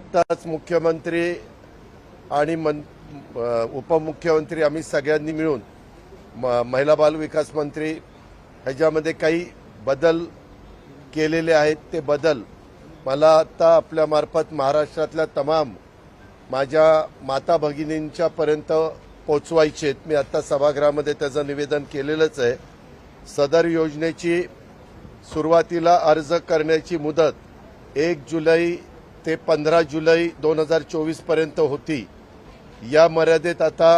आत्ताच मुख्यमंत्री आणि मन उपमुख्यमंत्री आम्ही सगळ्यांनी मिळून म- महिला बाल विकास मंत्री ह्याच्यामध्ये काही बदल केलेले आहेत ते बदल मला आता आपल्यामार्फत महाराष्ट्रातल्या तमाम माझ्या माता भगिनींच्या पर्यंत पोचवायचे आहेत. मी आता सभागृहामध्ये त्याचं निवेदन केलेलंच आहे. सदर योजनेची सुरुवातीला अर्ज करण्याची मुदत एक जुलै ते पंधरा जुलै दोन हजार चोवीसपर्यंत होती. या मर्यादेत आता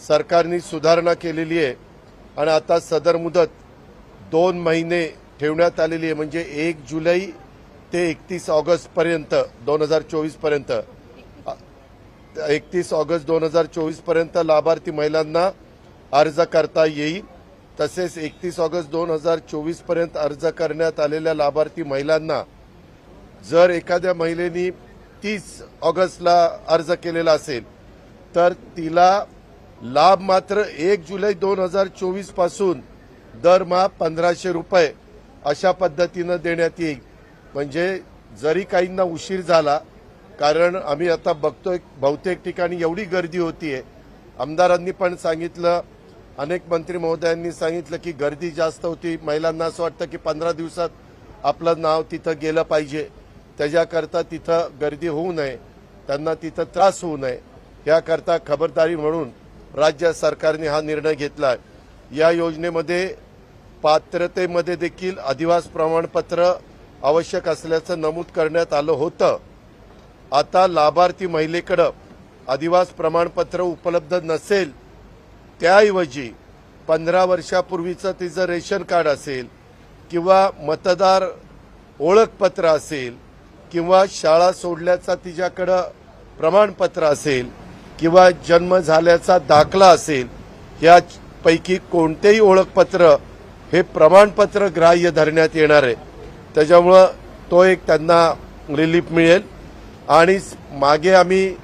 सरकारने सुधारणा केलेली आहे आणि आता सदर मुदत दोन महिने ठेवण्यात आलेली आहे. म्हणजे एक जुलै ते एकतीस ऑगस्टपर्यंत दोन हजार चोवीसपर्यंत एकतीस ऑगस्ट दोन हजार चोवीसपर्यंत लाभार्थी महिलांना अर्ज करता येईल. तसेच एकतीस ऑगस्ट दोन हजार चोवीसपर्यंत अर्ज करण्यात आलेल्या लाभार्थी महिलांना जर एखाद्या महिलेनी तीस ऑगस्टला अर्ज केलेला असेल तर तिला लाभ मात्र एक जुलै दोन हजार चोवीसपासून दरमहा पंधराशे रुपये अशा पद्धतीनं देण्यात येईल. म्हणजे जरी काहींना उशीर झाला कारण आम्ही आता बघतोय बहुतेक ठिकाणी एवढी गर्दी होतीये. आमदारांनी पण सांगितलं अनेक मंत्री महोदयांनी सांगितलं की गर्दी जास्त होती. महिलांना असं वाटतं की पंधरा दिवसात आपलं नाव तिथं गेलं पाहिजे. त्याच्याकरता तिथं गर्दी होऊ नये त्यांना तिथं त्रास होऊ नये याकरता खबरदारी म्हणून राज्य सरकारने हा निर्णय घेतला या योजनेमध्ये पात्रतेमध्ये देखील अधिवास प्रमाणपत्र आवश्यक असल्याचं नमूद करण्यात आलं होतं. आता लाभार्थी महिलेकडं अधिवास प्रमाणपत्र उपलब्ध नसेल त्याऐवजी पंधरा वर्षापूर्वीचं तिचं रेशन कार्ड असेल किंवा मतदार ओळखपत्र असेल किंवा शाळा सोडल्याचा तिच्याकडं प्रमाणपत्र असेल किंवा जन्म झाल्याचा दाखला असेल यापैकी कोणतेही ओळखपत्र हे प्रमाणपत्र ग्राह्य धरण्यात येणार आहे. त्याच्यामुळं तो एक त्यांना रिलीफ मिळेल. आणि मागे आम्ही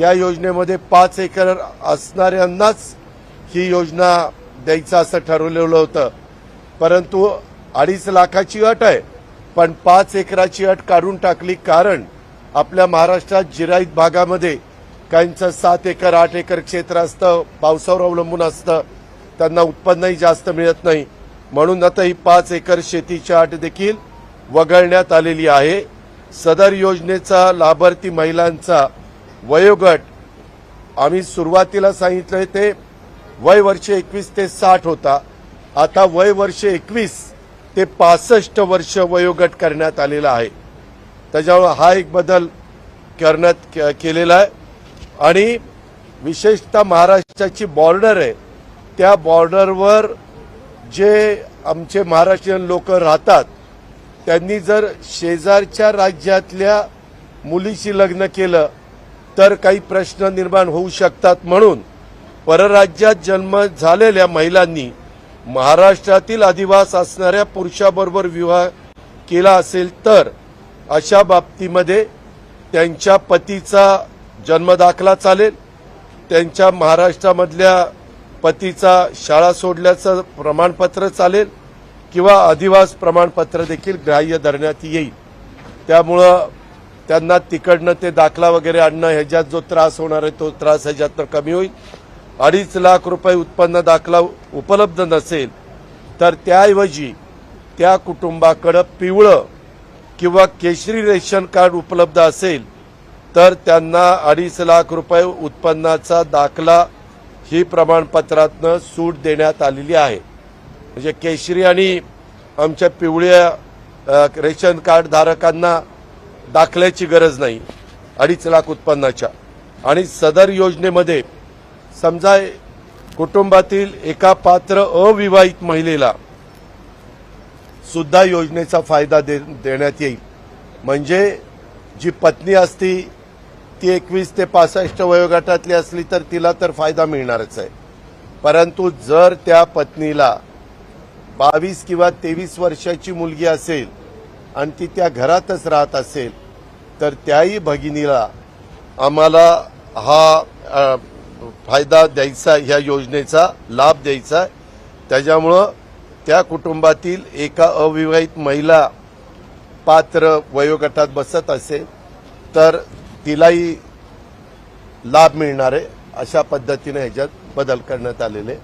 या योजनेमध्ये पाच एकर असणाऱ्यांनाच ही योजना द्यायचं असं ठरवलेलं होतं. परंतु अडीच लाखाची अट आहे. पण पाच एकराची अट काढून टाकली कारण आपल्या महाराष्ट्रात जिराईत भागामध्ये काहींचं सात एकर आठ एकर क्षेत्र असतं पावसावर अवलंबून असतं. त्यांना उत्पन्नही जास्त मिळत नाही. म्हणून आता ही पाच एकर शेतीची अट देखील वगळण्यात आलेली आहे. सदर योजनेचा लाभार्थी महिलांचा वयोगट आम्ही सुरुवातीला सांगितलं ते वय वर्ष एकवीस ते साठ होता. आता वय वर्ष एकवीस ते पासष्ट वर्ष वयोगट करण्यात आलेला आहे. त्याच्यामुळे हा एक बदल करण्यात केलेला आहे. आणि विशेषतः महाराष्ट्राची बॉर्डर आहे. त्या बॉर्डरवर जे आमचे महाराष्ट्रीयन लोक राहतात त्यांनी जर शेजारच्या राज्यातल्या मुलीशी लग्न केलं तर काही प्रश्न निर्माण होऊ शकतात म्हणून परराज्यात जन्म झालेल्या महिलांनी महाराष्ट्रातील अधिवास असणाऱ्या पुरुषाबरोबर विवाह केला असेल तर अशा बाबतीमध्ये त्यांच्या पतीचा जन्मदाखला चालेल. त्यांच्या महाराष्ट्रामधल्या पतीचा शाळा सोडल्याचं प्रमाणपत्र चालेल किंवा अधिवास प्रमाणपत्र देखील ग्राह्य धरण्यात येईल. त्यामुळं त्यांना तिकडनं ते दाखला वगैरे आणणं ह्याच्यात जो त्रास होणार आहे तो त्रास ह्याच्यातनं कमी होईल. अडीच लाख रुपये उत्पन्न दाखला उपलब्ध नसेल तर त्याऐवजी त्या कुटुंबाकडं पिवळं किंवा केशरी रेशन कार्ड उपलब्ध असेल तर त्यांना अडीच लाख रुपये उत्पन्नाचा दाखला ही प्रमाणपत्रातनं सूट देण्यात आलेली आहे. म्हणजे केशरी आणि आमच्या पिवळ्या रेशन कार्ड धारकांना दाखल्याची गरज नाही अडीच लाख उत्पन्नाच्या. आणि सदर योजनेमध्ये समजा कुटुंबातील एका पात्र अविवाहित महिलेला सुद्धा योजनेचा फायदा दे, देण्यात येईल. म्हणजे जी पत्नी असती ती एकवीस ते पासष्ट वयोगटातली असली तर तिला तर फायदा मिळणारच आहे. परंतु जर त्या पत्नीला बावीस किंवा तेवीस वर्षाची मुलगी असेल आणि ती त्या घरातच राहत असेल तर त्याही भगिनीला आम्हाला हा फायदा द्यायचा ह्या योजनेचा लाभ द्यायचा. आहे त्याच्यामुळं त्या कुटुंबातील एका अविवाहित महिला पात्र वयोगटात बसत असेल तर तिलाही लाभ मिळणार आहे अशा पद्धतीने ह्याच्यात बदल करण्यात आलेले